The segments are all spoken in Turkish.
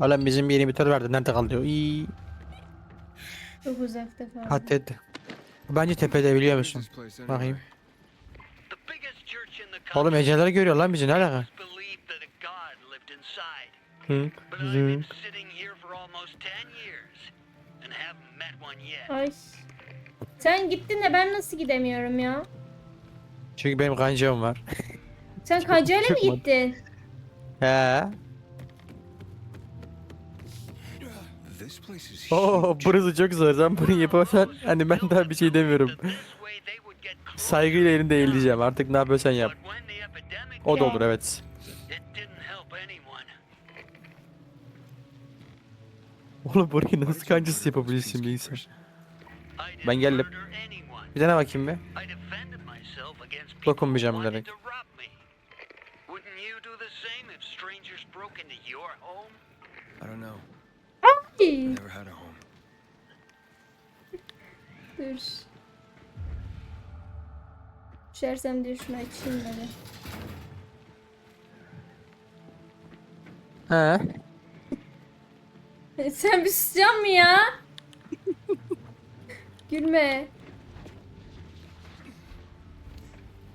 Oğlum bizim bir inhibitor vardı. Nerede kaldı? İyi. Çok uzakta kaldı. Hadi. Bence tepede biliyor musun? Bakayım. Oğlum eceller görüyor lan bizi ne alaka? believed that a god lived inside. Hı. But I've been sitting here for almost 10 years and haven't met one yet. Ay. Sen gittin de ben nasıl gidemiyorum ya? Çünkü benim kancam var. Sen kancayla mı gittin? He. Oo burası çok zor. Sen bunu yaparsan hani ben daha bir şey demiyorum. Saygıyla elinde eğileceğim. Artık ne yapıyorsan yap. O da olur evet. Oğlum burayı nasıl kancası yapabilirsin bir insan? Ben geldim. Bir tane bakayım people Dokunmayacağım home? I don't know. Never had a home. Dur. Düşersem şunu açayım böyle. He. Sen bir susacaksın mı ya? Gülme.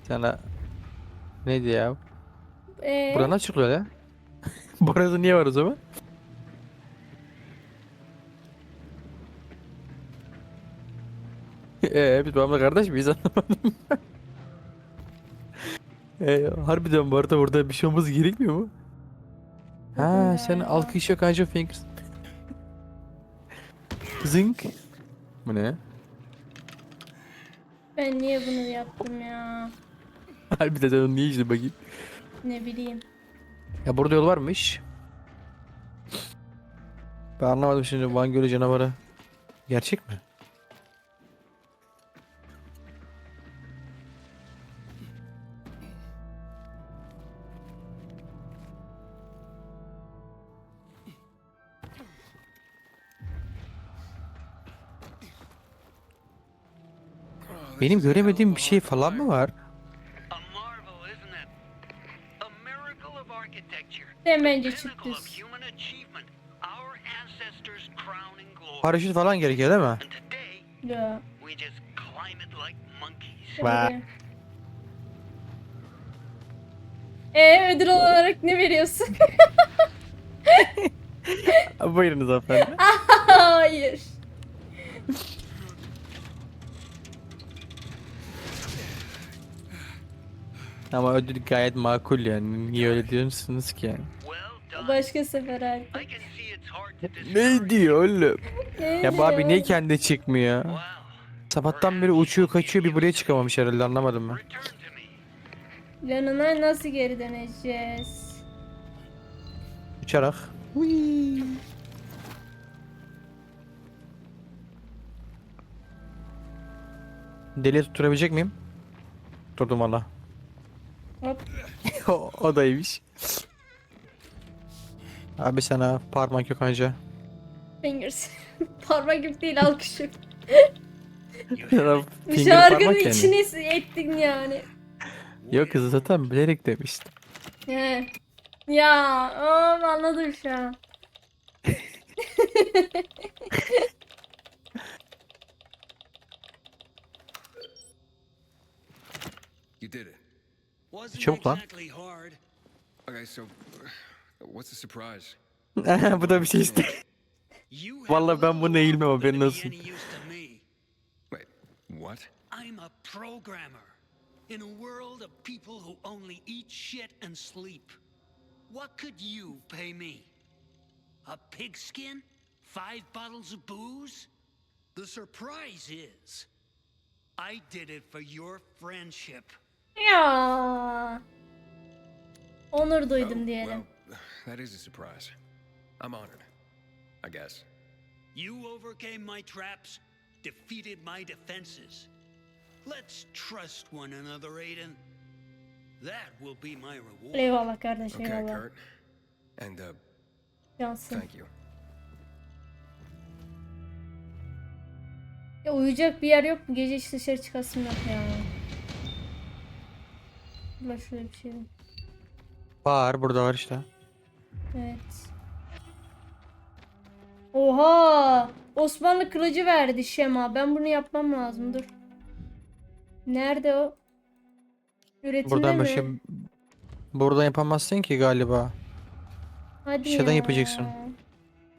Sana neydi ya? Ee, Buradan nasıl çıkılıyor ya? Burası niye var o zaman? Eee biz babamla kardeş miyiz anlamadım. Eee harbiden bu arada burada bir şey olması gerekmiyor mu? Ha sen alkış yok anca fingers. Zink. Bu ne? ben niye bunu yaptım ya? Harbiden sen onu niye işte bakayım. Ne bileyim. Ya burada yol varmış. Ben anlamadım şimdi Van Gölü canavarı. Gerçek mi? Benim göremediğim bir şey falan mı var? A marvel, isn't it? A miracle of architecture. Sen bence Pinnacle çık düz. of human achievement. Our ancestors' crowning glory. Paraşüt falan gerekiyor değil mi? Ya. Hadi. Ee ödül olarak ne veriyorsun? Buyurunuz efendim. Hayır. Ama ödül gayet makul yani. Niye öyle diyorsunuz ki yani? Başka sefer artık. Ne diyor oğlum? Ne Ya bu abi niye kendi çıkmıyor? Sabahtan beri uçuyor kaçıyor bir buraya çıkamamış herhalde anlamadım ben. Yanına nasıl geri döneceğiz? Uçarak. Deliye tutturabilecek miyim? Tutturdum valla. Hop. o, o da iyiymiş. Abi sana parmak yok anca. Fingers. Parmak gibi değil alkışım. Finger Şarkının parmak yani. içine ettin yani. Yok kızı zaten bilerek demiştim. He. Ya of anladım şu an. Wasn't Çok lan. exactly hard. Okay, so uh, what's the surprise? Bu da bir şey işte. You Vallahi ben little eğilmem, haberin olsun. any use to me. Wait, what? I'm a programmer in a world of people who only eat shit and sleep. What could you pay me? A pigskin? Five bottles of booze? The surprise is, I did it for your friendship. Ya. Onur duydum Oh, diyelim. well, that is a surprise. I'm honored. I guess. You overcame my traps, defeated my defenses. Let's trust one another, Aiden. That will be my reward. Eyvallah kardeş Okay, eyvallah. Kurt. And uh, Cansın. thank you. Ya uyuyacak bir yer yok mu? Gece hiç dışarı çıkasım yok ya. Allah şöyle bir şey. Var burada var işte. Evet. Oha! Osmanlı kılıcı verdi Şema. Ben bunu yapmam lazım. Dur. Nerede o? Üretimde Buradan mi? başka buradan yapamazsın ki galiba. Hadi şeyden ya. yapacaksın.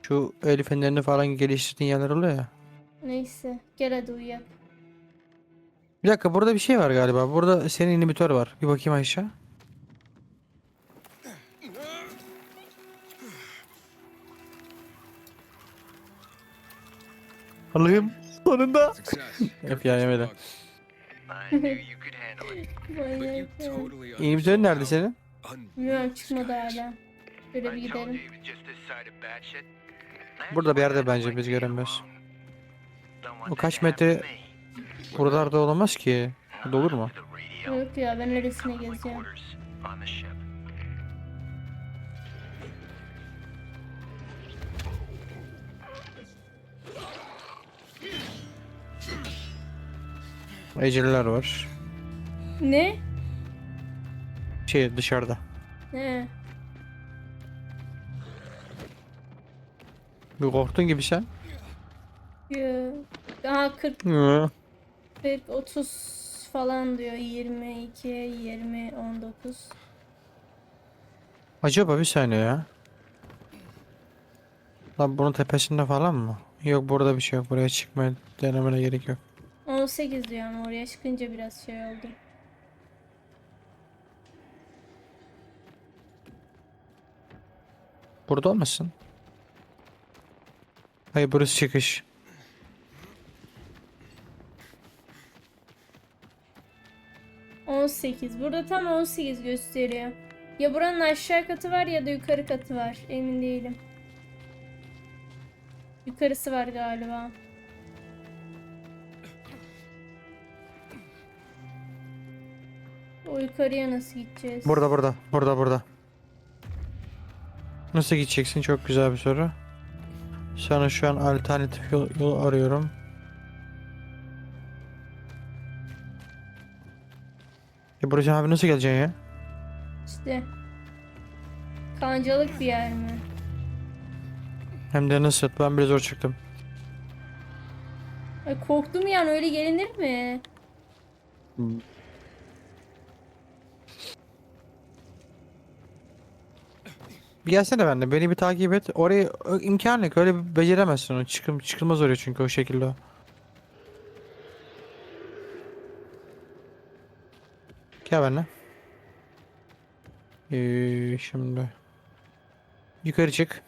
Şu el fenerini falan geliştirdiğin yerler oluyor ya. Neyse. Gel hadi uyuyak. Bir dakika burada bir şey var galiba. Burada senin inhibitör var. Bir bakayım aşağı. Allah'ım sonunda. Hep ya yemedi. Bug. I knew you could handle it. But you Manyak ya. totally İnhibitörün nerede senin? unreal çıkmadı hala. Şöyle bir gidelim. Burada bir yerde bence biz göremiyoruz. O kaç metre. Buralarda olamaz ki. Bu da olur mu? Yok ya ben the ship. Eceliler var. Ne? Şey dışarıda. He. Bir korktun gibi sen. Yo. Daha 40, Hı. 40, 30 falan diyor. 22, 20, 19. Acaba bir saniye ya. Lan bunun tepesinde falan mı? Yok burada bir şey yok. Buraya çıkmaya denemene gerek yok. 18 diyor ama oraya çıkınca biraz şey oldu. Burada olmasın? Hayır burası çıkış. On sekiz. Burada tam 18 gösteriyor. Ya buranın aşağı katı var ya da yukarı katı var. Emin değilim. Yukarısı var galiba. O yukarıya nasıl gideceğiz? Burada burada. Burada burada. Nasıl gideceksin? Çok güzel bir soru. Sana şu an alternatif yol, yol arıyorum. Ya buraya abi nasıl geleceksin ya? İşte. Kancalık bir yer mi? Hem de nasıl? Ben bile zor çıktım. Ay korktum yani öyle gelinir mi? Bir gelsene ben de. Beni bir takip et. Orayı imkan yok. Öyle beceremezsin onu. Çıkım, çıkılmaz oraya çünkü o şekilde Gel benimle. Ee, şimdi. Yukarı çık.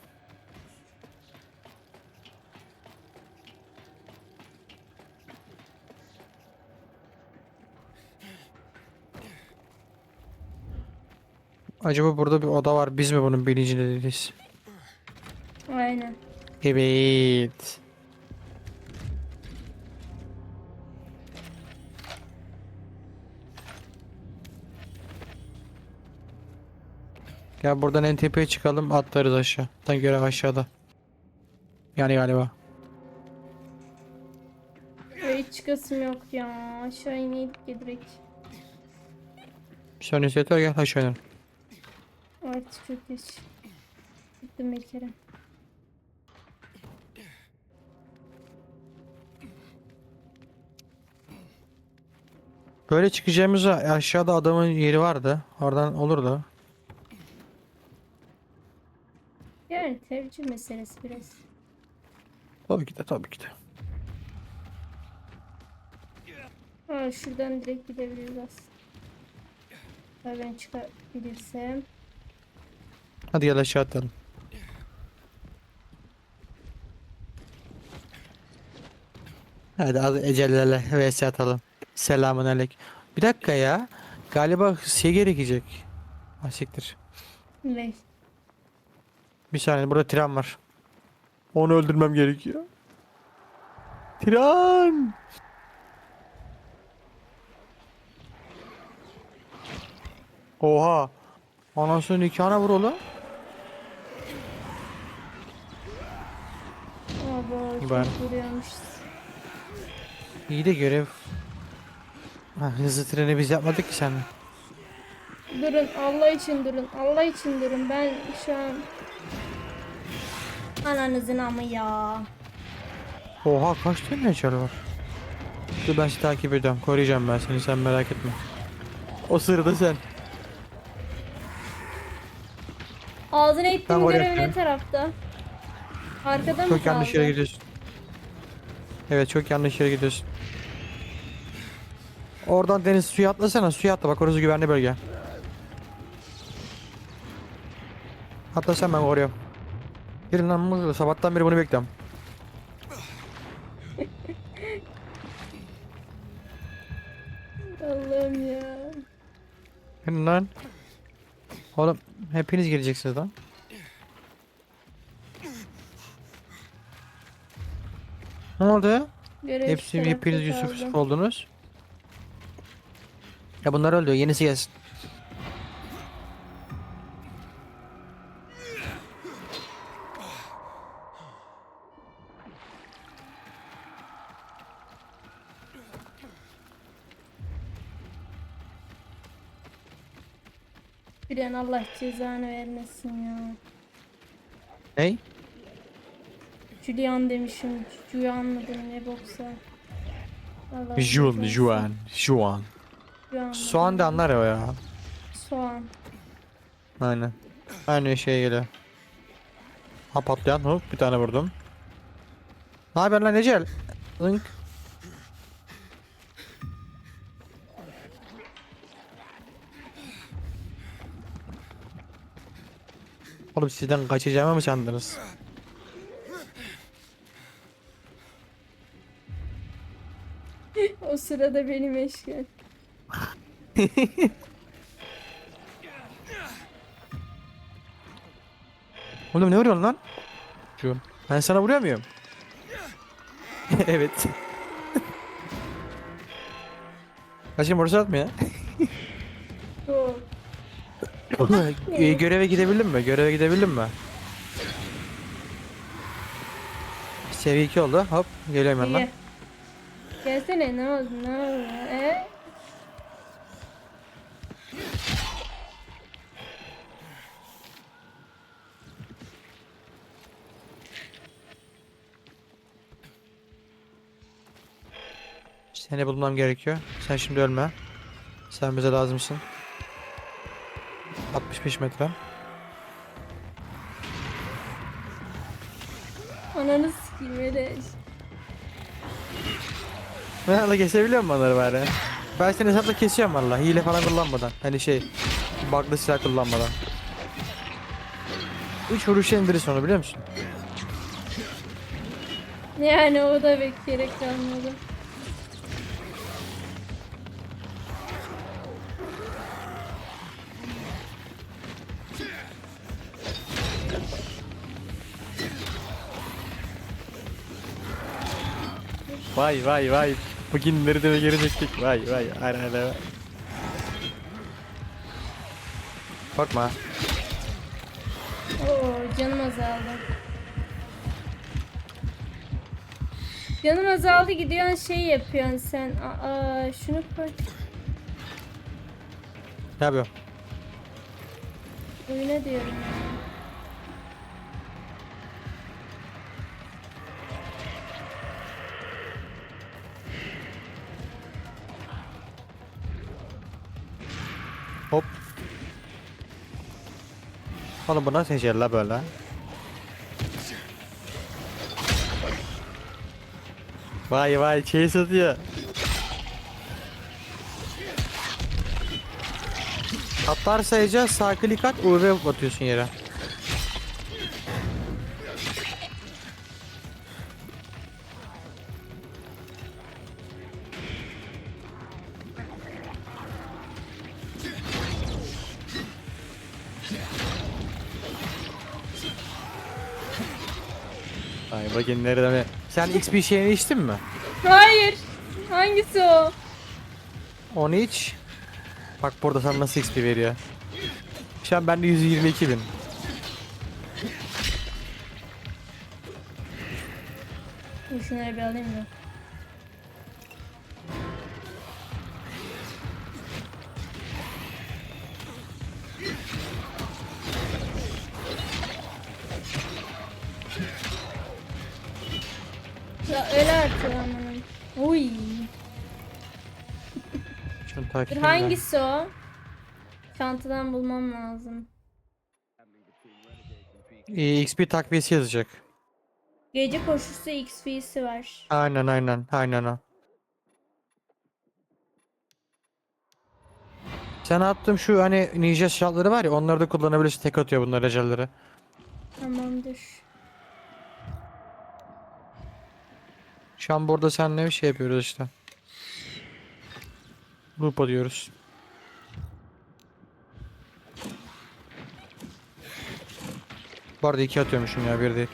Acaba burada bir oda var. Biz mi bunun bilincinde değiliz? Aynen. Evet. Gel buradan en tepeye çıkalım atlarız aşağı. Sen görev aşağıda. Yani galiba. Öyle hiç çıkasım yok ya. Aşağı ineydik direkt. Sonra yeter gel aşağı inelim. Artık çok geç. Gittim bir kere. Böyle çıkacağımızda aşağıda adamın yeri vardı. Oradan olurdu. Yani tercih meselesi biraz. Tabii ki de tabii ki de. Ha şuradan direkt gidebiliriz aslında. Ben çıkabilirsem. Hadi gel aşağı atlayalım. Hadi hadi ecellerle vs atalım. Selamun aleyküm. Bir dakika ya. Galiba şey gerekecek. Ha siktir. Ne? Bir saniye burada tren var. Onu öldürmem gerekiyor. Tren! Oha! Anasının nikahına vur oğlum. Aba Ben-. İyi de görev. Ha, hızlı treni biz yapmadık ki sen. Durun Allah için durun. Allah için durun. Ben şu an Ananızın amı ya. Oha kaç tane ecel var? Dur ben sizi takip ediyorum. Koruyacağım ben seni sen merak etme. O sırada sen. Ağzına Ben oraya görev ne yapıyorum. tarafta? Arkada mı Çok yanlış yere kaldı? gidiyorsun. Evet çok yanlış yere gidiyorsun. Oradan deniz suya atlasana suya atla bak orası güvenli bölge. Atla sen ben koruyorum. Girin lan mızlı sabahtan beri bunu bekliyorum. Allah'ım ya. Girin lan. Oğlum hepiniz gireceksiniz lan. Ne oldu? Görev Hepsi tarafta hepiniz Yusuf kaldı. Yusuf oldunuz. Ya bunlar öldü. Yenisi gelsin. Allah cezanı vermesin ya. Ney? Julian demişim. Julian mıdır ne boksa. Allah Juan, Juan. Juan. Soğan da anlar o ya. Soğan. Aynen. Aynı şey geliyor. Ha patlayan hop bir tane vurdum. Ne haber lan Ecel? Link. Oğlum sizden kaçacağımı mı sandınız? O sırada beni meşgul. Oğlum ne vuruyorsun lan? Şu. Ben sana vuruyor muyum? evet. Kaçım orası atmıyor. Yok. Ee, göreve gidebildin mi? Göreve gidebildin mi? Seviye 2 oldu. Hop geliyorum yanına. Gel. Gelsene ne oldu ne oldu? E? Seni bulmam gerekiyor. Sen şimdi ölme. Sen bize lazımsın. 65 metre. Ananı sikeyim. Ben hala kesebiliyor musun onları bari? Ben seni hesapla kesiyorum valla. Hile falan kullanmadan. Hani şey... Bug'lı silah kullanmadan. 3 vuruşa indirirsin onu biliyor musun? Yani o da pek gerek kalmadı. Vay vay vay. Bugünleri de geri çektik. Vay vay. Aynen öyle. Korkma. Oo canım azaldı. Canım azaldı gidiyorsun şey yapıyorsun sen. Aa şunu koy. Ne yapıyorsun? Oyuna diyorum Oğlum bu nasıl ecel la böyle? Vay vay şey satıyor. Atlar sayacağız sağ klik at UV batıyorsun yere. Bakın nereden ne? Sen XP şeyini içtin mi? Hayır. Hangisi o? Onu iç. Bak burada sana nasıl XP veriyor. Şu an bende 122 bin. Şunları bir alayım da. Ya öyle artık amanın. Uy. Şunu Dur hangisi o? Çantadan bulmam lazım. Ee, XP takviyesi yazacak. Gece koşusu XP'si var. Aynen aynen aynen o. Sen attığım şu hani ninja silahları var ya onları da kullanabilirsin tek atıyor bunlar ecelleri. Tamamdır. Şu an burada seninle bir şey yapıyoruz işte. Loop diyoruz. Bu arada iki atıyormuşum ya bir değil.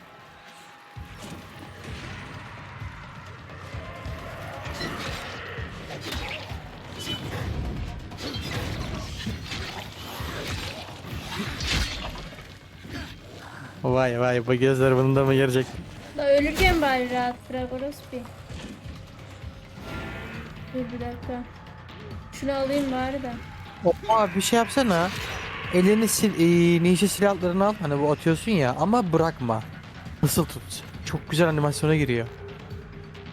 Vay vay bu gözler bunu da mı görecek? La ölürken bari rahat bırak orospu. Dur bir dakika. Şunu alayım bari da. Oha bir şey yapsana. Elini sil, e, ninja silahlarını al. Hani bu atıyorsun ya ama bırakma. Nasıl tut? Çok güzel animasyona giriyor.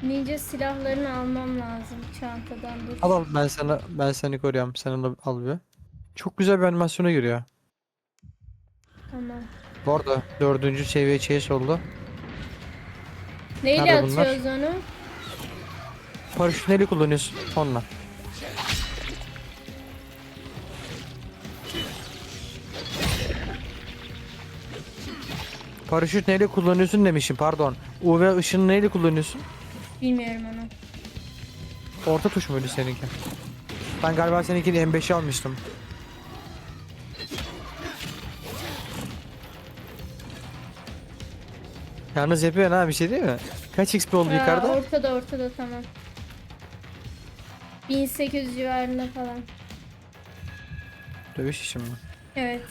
Ninja silahlarını almam lazım çantadan dur. Al al ben sana ben seni koruyorum. Sen onu al bir. Çok güzel bir animasyona giriyor. Tamam. Bu arada dördüncü seviye chase oldu. Neyle Nerede bunlar? atıyoruz onu? Paraşüt neyle kullanıyorsun? Onunla. Paraşüt neyle kullanıyorsun demişim pardon. UV ışını neyle kullanıyorsun? Bilmiyorum onu. Orta tuş muydu seninki? Ben galiba seninkini M5'i almıştım. Yalnız yapıyorsun ha bir şey değil mi? Kaç XP oldu Aa, yukarıda? Ortada ortada tamam. 1800 civarında falan. Dövüş için mi? Evet.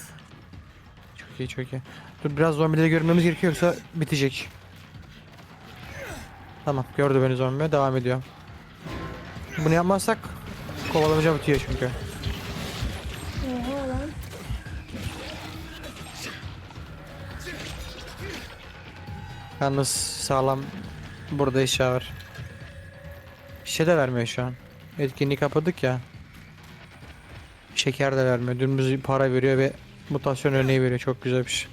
Çok iyi çok iyi. Dur biraz zombileri görmemiz gerekiyor yoksa bitecek. Tamam gördü beni zombi devam ediyor. Bunu yapmazsak kovalamaca bitiyor çünkü. Yalnız sağlam burada eşya var. Bir şey de vermiyor şu an. Etkinliği kapadık ya. Şeker de vermiyor. Dümdüz para veriyor ve mutasyon örneği veriyor. Çok güzel bir şey.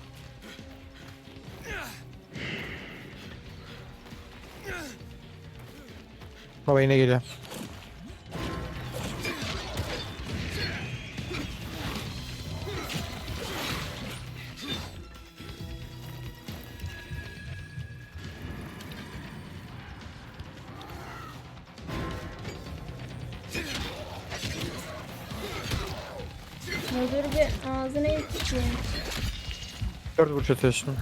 Baba yine geliyor. Dur bir ağzına iteyim. Dört vuruş atıyorsun.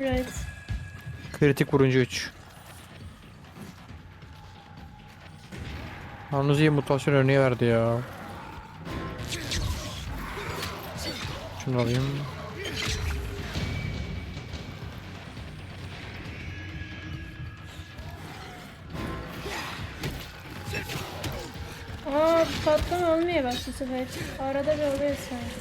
Evet. Kritik vurunca 3. Yalnız iyi mutasyon örneği verdi ya. Şunu alayım. Patlama olmuyor bak bu sefer. Arada bir oluyor sanki.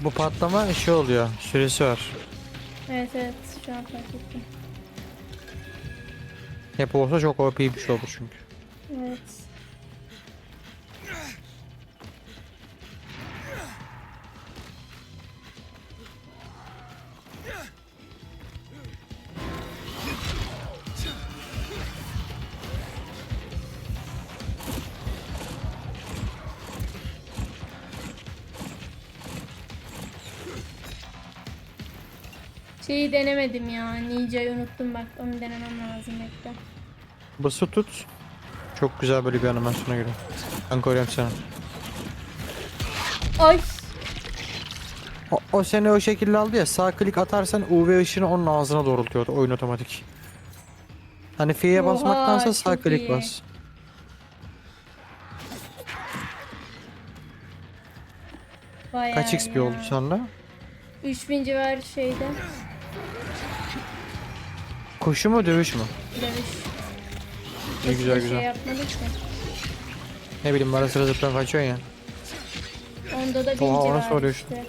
Bu patlama şey oluyor. Süresi var. Evet evet şu an fark ettim. Hep olsa çok OP bir şey olur çünkü. Evet. Şeyi denemedim ya. Ninja'yı unuttum bak. Onu denemem lazım bekle. Bası tut. Çok güzel böyle bir animasyona göre. Ben koruyorum seni. Ay. O, o seni o şekilde aldı ya sağ klik atarsan UV ışını onun ağzına doğrultuyordu oyun otomatik. Hani F'ye Oha, basmaktansa sağ çok klik iyi. bas. Bayağı Kaç XP ya. oldu sonra? 3000 civarı şeyde. Koşu mu dövüş mü? Dövüş. Ne güzel Bir güzel. Şey yapmadık. Ne bileyim ara sıra zıplan kaçıyorsun ya. Onda da 1000 Oha, o civarı nasıl oluyor işte.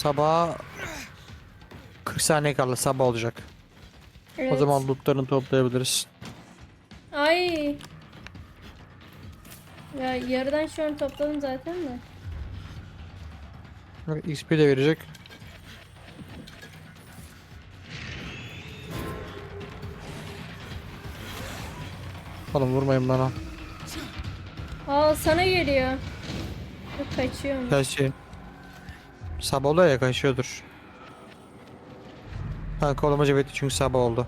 Sabah 40 saniye kaldı sabah olacak. Evet. O zaman lootlarını toplayabiliriz. Ay. Ya yarıdan şu an topladım zaten de. Bak, XP de verecek. Oğlum vurmayın bana. Aa sana geliyor. Yok kaçıyorum. Gerçi sabah oluyor ya kaçıyordur. Ha kovalamaca bitti çünkü sabah oldu.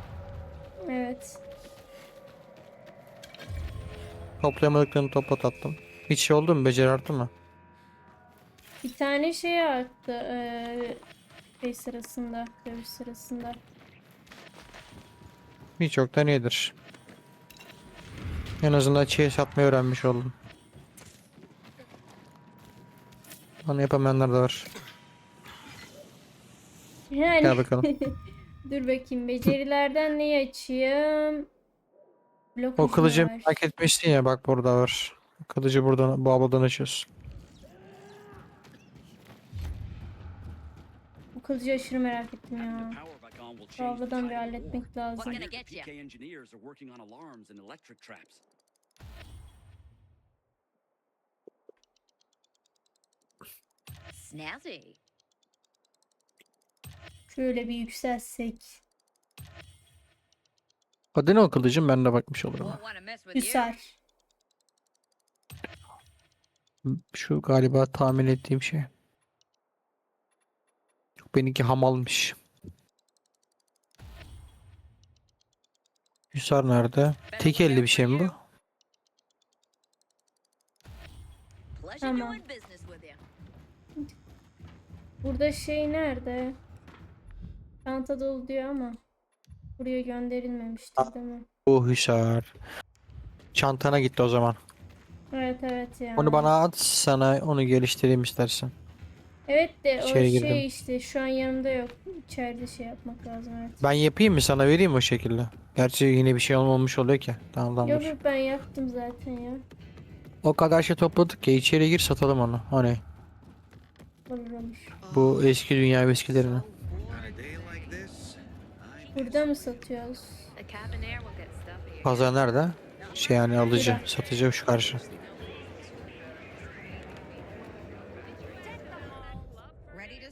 Evet. Toplayamadıklarını topla tatlım. Hiç şey oldu mu? Beceri arttı mı? Bir tane şey arttı. Eee şey sırasında, dövüş sırasında. Hiç yoktan iyidir. En azından çiğ satmayı öğrenmiş oldum. Onu yapamayanlar da var. Yani Gel bakalım. dur bakayım becerilerden neyi açayım? Blok O kılıcı merak etmiştin ya bak burada var. Kılıcı buradan bu abladan açıyorsun. Bu kılıcı aşırı merak ettim ya. The Kavgadan bir halletmek lazım. Plenty gonna of get ya. PK engineers are working on alarms and electric traps. Snazzy. Şöyle bir yükselsek. Adı ne o kılıcın ben de bakmış olurum. Hüsar. Şu galiba tahmin ettiğim şey. Benimki hamalmış. Hüsar nerede? Tek elli bir şey mi bu? Tamam. Burada şey nerede? Çanta dolu diyor ama buraya gönderilmemiştir değil mi? Bu Hüsar. Çantana gitti o zaman. Evet evet ya. Onu bana at sana onu geliştireyim istersen. Evet de o İçeri şey girdim. işte şu an yanımda yok. İçeride şey yapmak lazım evet. Ben yapayım mı sana vereyim mi o şekilde? Gerçi yine bir şey olmamış oluyor ki. Tamam tamam Yok dur. yok ben yaptım zaten ya. O kadar şey topladık ya içeri gir satalım onu. Hani Olur olur. bu eski dünya eskilerini. Burada mı satıyoruz? Pazar nerede? Şey yani alıcı, satıcı şu karşı.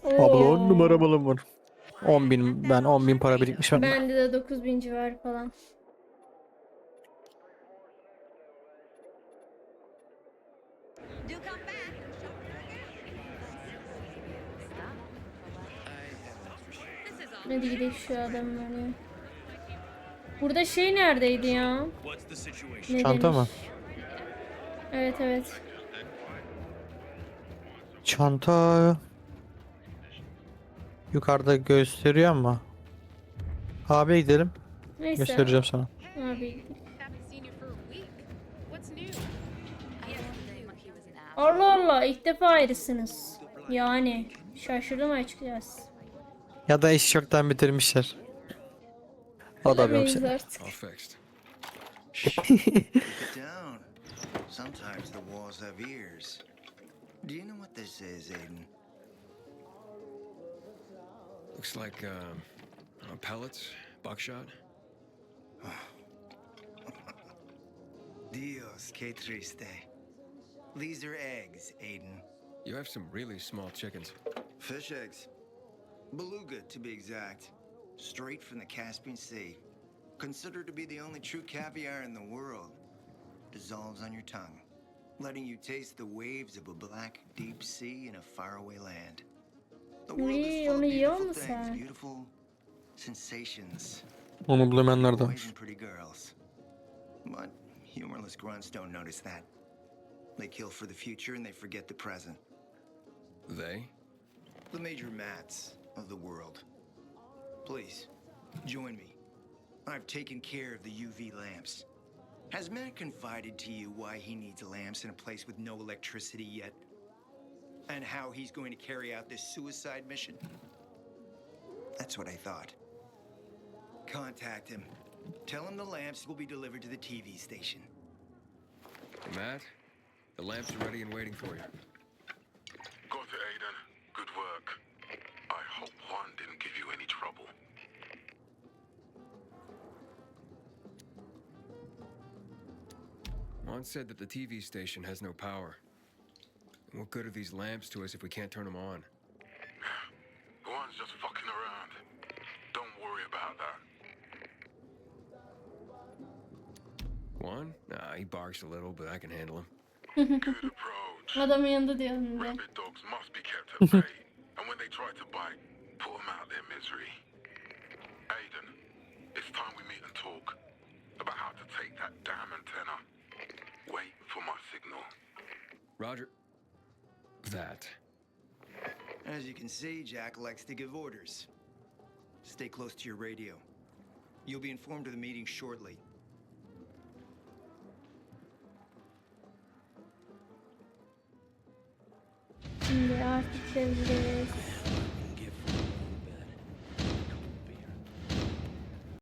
Abla on numara malım var. 10 bin ben 10 bin para birikmiş bende. Bende de 9000 civarı falan. do come back. This is all. Hadi gidelim şu adamlara. Burada şey neredeydi ya? Ne Çanta mı? demiş? Evet evet. Çanta yukarıda gösteriyor ama. Abi gidelim. Neyse. Göstereceğim sana. Abi. Allah Allah ilk defa ayrısınız. Yani şaşırdım açıkçası. Ya da işi çoktan bitirmişler. O da Bilemeyiz şey. artık. All fixed. down. Sometimes the walls have ears. Do you know what this is, Aiden? Looks like um, uh, pellets, buckshot. Dios, que triste. These are eggs, Aiden. You have some really small chickens. Fish eggs. Beluga, to be exact. Straight from the Caspian Sea. Considered to be the only true caviar in the world. Dissolves on your tongue, letting you taste the waves of a black, deep sea in a faraway land. The world is full of beautiful things, beautiful sensations. Onu bulamayanlar da Boys and pretty girls. But humorless grunts don't notice that. They kill for the future and they forget the present. They? The major mats of the world. Please, join me. I've taken care of the UV lamps. Has Matt confided to you why he needs lamps in a place with no electricity yet? And how he's going to carry out this suicide mission? That's what I thought. Contact him. Tell him the lamps will be delivered to the TV station. Matt? The lamps are ready and waiting for you. John said that the TV station has no power. What good are these lamps to us if we can't turn them on? The one's just fucking around. Don't worry about that. One? Nah, he barks a little, but I can handle him. Good approach. Adamın yanında diyorum. Rabid dogs must be kept at bay. and when they try to bite, put them out their misery. Aiden, it's time we meet and talk about how to take that Roger. That. As you can see, Jack likes to give orders. Stay close to your radio. You'll be informed of the meeting shortly. Şimdi artık gidebiliriz.